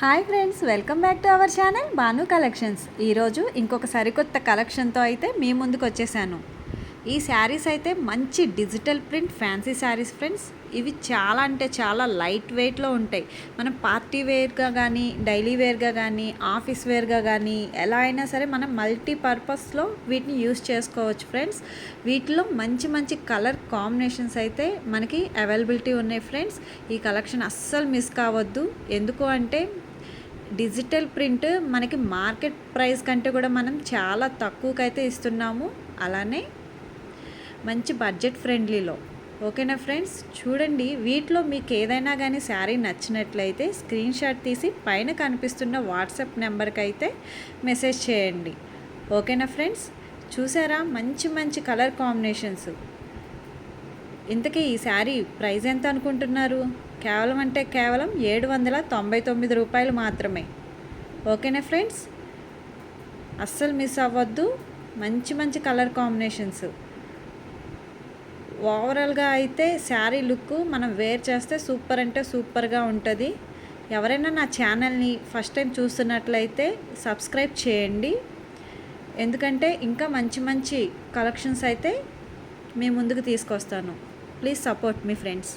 Hi friends welcome back to our channel Banu collections. ఈరోజు ఇంకొక సరికొత్త కలెక్షన్తో అయితే మీ ముందుకు వచ్చేసాను. ఈ శారీస్ అయితే మంచి digital print fancy saris friends. ఇవి చాలా అంటే చాలా లైట్ వెయిట్లో ఉంటాయి. మనం పార్టీ వేర్గా కానీ డైలీ వేర్గా కానీ ఆఫీస్ వేర్గా కానీ ఎలా అయినా సరే మనం మల్టీపర్పస్లో వీటిని యూస్ చేసుకోవచ్చు ఫ్రెండ్స్. వీటిలో మంచి మంచి కలర్ కాంబినేషన్స్ అయితే మనకి అవైలబిలిటీ ఉన్నాయి ఫ్రెండ్స్. ఈ కలెక్షన్ అస్సలు మిస్ కావద్దు. ఎందుకు అంటే డిజిటల్ ప్రింట్ మనకి మార్కెట్ ప్రైస్ కంటే కూడా మనం చాలా తక్కువకైతే ఇస్తున్నాము. అలానే మంచి బడ్జెట్ ఫ్రెండ్లీలో. ఓకేనా ఫ్రెండ్స్? చూడండి వీటిలో మీకు ఏదైనా కానీ శారీ నచ్చినట్లయితే స్క్రీన్ షాట్ తీసి పైన కనిపిస్తున్న వాట్సాప్ నెంబర్కి అయితే మెసేజ్ చేయండి. ఓకేనా ఫ్రెండ్స్? చూసారా? మంచి మంచి కలర్ కాంబినేషన్స్. ఇంతకీ ఈ శారీ ప్రైస్ ఎంత అనుకుంటున్నారు? కేవలం అంటే కేవలం ఏడు వందల తొంభై తొమ్మిది రూపాయలు మాత్రమే. ఓకేనా ఫ్రెండ్స్? అస్సలు మిస్ అవ్వద్దు. మంచి మంచి కలర్ కాంబినేషన్స్. ఓవరాల్గా అయితే శారీ లుక్ మనం వేర్ చేస్తే సూపర్ అంటే సూపర్గా ఉంటుంది. ఎవరైనా నా ఛానల్ని ఫస్ట్ టైం చూస్తున్నట్లయితే సబ్స్క్రైబ్ చేయండి. ఎందుకంటే ఇంకా మంచి మంచి కలెక్షన్స్ అయితే మీ ముందుకు తీసుకొస్తాను. Please support me friends